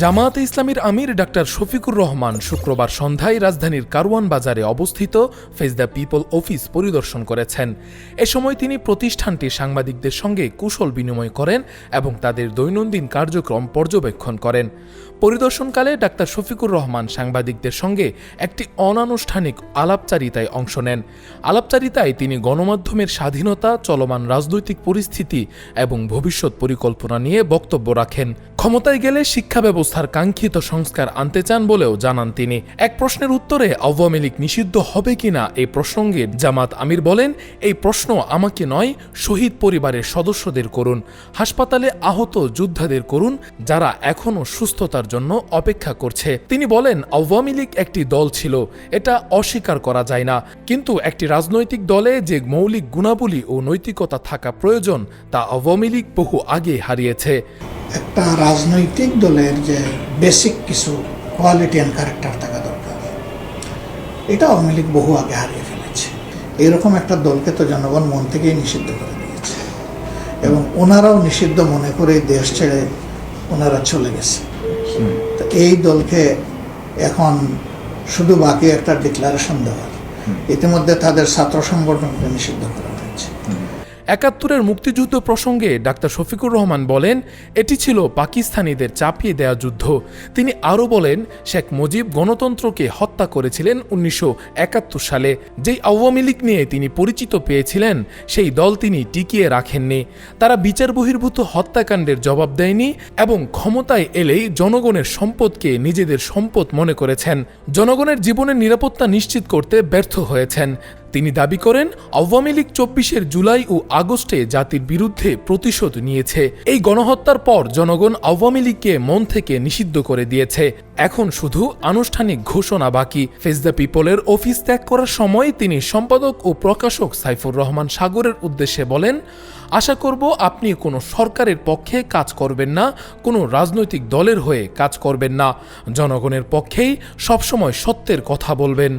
জামায়াতে ইসলামীর আমির ডাক্তার শফিকুর রহমান শুক্রবার সন্ধ্যায় রাজধানীর কারওয়ান বাজারে অবস্থিত ফেজ দ্য পিপল অফিস পরিদর্শন করেছেন। এ সময় তিনি প্রতিষ্ঠানটির সাংবাদিকদের সঙ্গে কুশল বিনিময় করেন এবং তাদের দৈনন্দিন কার্যক্রম পর্যবেক্ষণ করেন। পরিদর্শনকালে ডাক্তার শফিকুর রহমান সাংবাদিকদের সঙ্গে একটি অনানুষ্ঠানিক আলাপচারিতায় অংশ নেন। আলাপচারিতায় তিনি গণমাধ্যমের স্বাধীনতা, চলমান রাজনৈতিক পরিস্থিতি এবং ভবিষ্যৎ পরিকল্পনা নিয়ে বক্তব্য রাখেন। ক্ষমতায় গেলে শিক্ষা ব্যবস্থার কাঙ্ক্ষিত সংস্কার আনতে চান বলেও জানান তিনি। এক প্রশ্নের উত্তরে, আওয়ামী লীগ নিষিদ্ধ হবে কিনা এই প্রসঙ্গে জামাত আমির বলেন, এই প্রশ্ন আমাকে নয়, শহীদ পরিবারের সদস্যদের করুন। হাসপাতালে আহত যোদ্ধাদের করুন, যারা এখনও সুস্থতার জন্য অপেক্ষা করছে। তিনি বলেন, আওয়ামী লীগ একটি দল ছিল, এটা অস্বীকার করা যায় না। কিন্তু একটি রাজনৈতিক দলে যে মৌলিক গুণাবলী ও নৈতিকতা থাকা প্রয়োজন, তা আওয়ামী লীগ বহু আগে হারিয়েছে। একটা রাজনৈতিক দলের যে বেসিক কিছু কোয়ালিটি অ্যান্ড ক্যারেক্টার থাকা দরকার। এটা আওয়ামী লীগ বহু আগে হারিয়ে ফেলেছে। এরকম একটা দলকে তো জনগণ মন থেকেই নিষিদ্ধ করে দিয়েছে। এবং ওনারাও নিষিদ্ধ মনে করে দেশ ছেড়ে ওনারা চলে গেছে। তো এই দলকে এখন শুধু বাকি একটা ডিক্লারেশন দেওয়ার। ইতিমধ্যে তাদের ছাত্র সংগঠনকে নিষিদ্ধ করা হয়েছে। একাত্তরের মুক্তিযুদ্ধ প্রসঙ্গে ডাক্তার শফিকুর রহমান বলেন, এটি ছিল পাকিস্তানিদের চাপিয়ে দেয়া যুদ্ধ। তিনি আরও বলেন, শেখ মুজিব গণতন্ত্রকে হত্যা করেছিলেন উনিশশো একাত্তর সালে। যেই আওয়ামী লীগ নিয়ে তিনি পরিচিত পেয়েছিলেন, সেই দল তিনি টিকিয়ে রাখেননি। তারা বিচার বহির্ভূত হত্যাকাণ্ডের জবাব দেয়নি এবং ক্ষমতায় এলেই জনগণের সম্পদকে নিজেদের সম্পদ মনে করেছেন। জনগণের জীবনের নিরাপত্তা নিশ্চিত করতে ব্যর্থ হয়েছেন। তিনি দাবি করেন, আওয়ামী লীগ চব্বিশের জুলাই ও আগস্টে জাতির বিরুদ্ধে প্রতিশোধ নিয়েছে। এই গণহত্যার পর জনগণ আওয়ামী লীগকে মন থেকে নিষিদ্ধ করে দিয়েছে। এখন শুধু আনুষ্ঠানিক ঘোষণা বাকি। ফেস দ্য পিপলের অফিস ত্যাগ করার সময় তিনি সম্পাদক ও প্রকাশক সাইফুর রহমান সাগরের উদ্দেশ্যে বলেন, আশা করব আপনি কোনো সরকারের পক্ষে কাজ করবেন না, কোনো রাজনৈতিক দলের হয়ে কাজ করবেন না। জনগণের পক্ষেই সবসময় সত্যের কথা বলবেন।